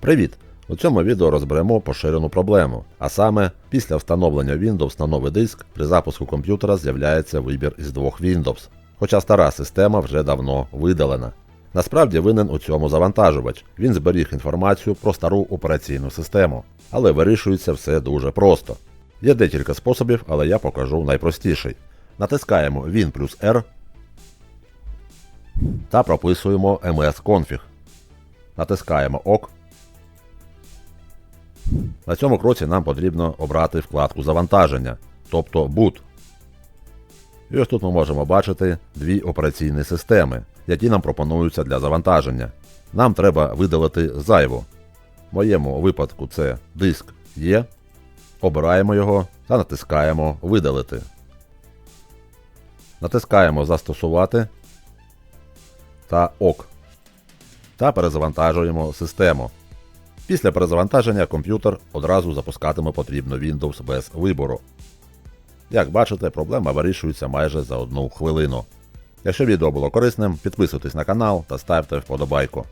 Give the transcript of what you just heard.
Привіт! У цьому відео розберемо поширену проблему, а саме після встановлення Windows на новий диск при запуску комп'ютера з'являється вибір із двох Windows, хоча стара система вже давно видалена. Насправді винен у цьому завантажувач. Він зберіг інформацію про стару операційну систему, але вирішується все дуже просто. Є декілька способів, але я покажу найпростіший. Натискаємо Win плюс R та прописуємо MS-config. Натискаємо ОК. На цьому кроці нам потрібно обрати вкладку завантаження, тобто boot. І ось тут ми можемо бачити дві операційні системи, які нам пропонуються для завантаження. Нам треба видалити зайву. В моєму випадку це диск є. Обираємо його та натискаємо Видалити. Натискаємо Застосувати та ОК. Та перезавантажуємо систему. Після перезавантаження комп'ютер одразу запускатиме потрібно Windows без вибору. Як бачите, проблема вирішується майже за одну хвилину. Якщо відео було корисним, підписуйтесь на канал та ставте вподобайку.